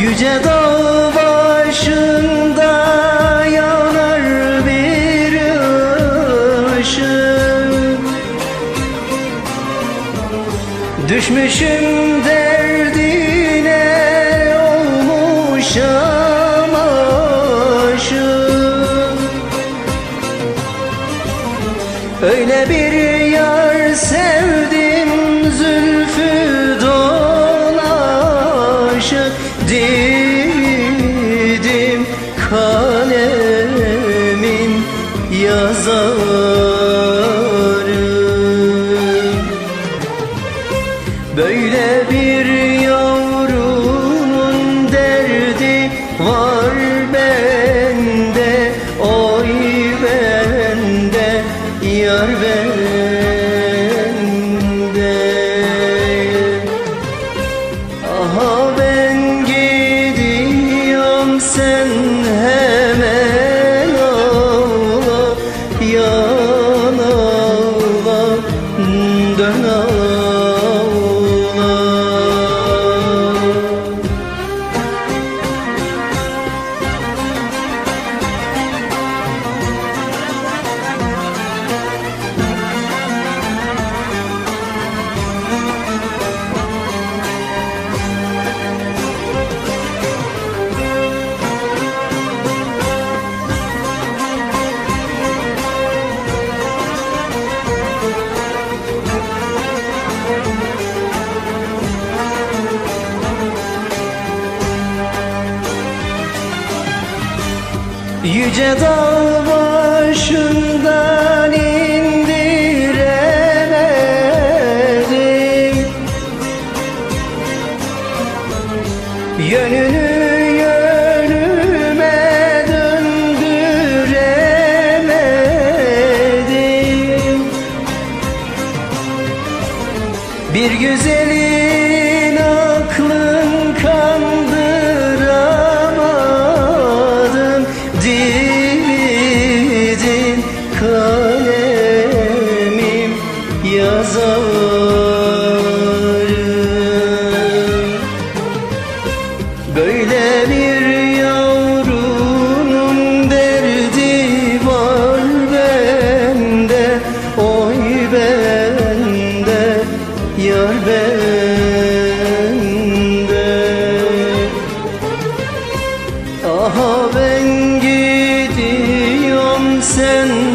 Yüce dağ başında yanar bir ışık Düşmüşüm derdine olmuşam aşık Öyle bir yar sevdim zülfü yazarı Böyle bir yavrunun derdi var bende Oy bende yar bende. Aha ben gidiyorum sen don't know Yüce dağ başından indiremedim. Yönünü yönüme döndüremedim. Bir güzelin Böyle bir yavrunun derdi var bende Oy bende yar bende. Aha ben gidiyorum sen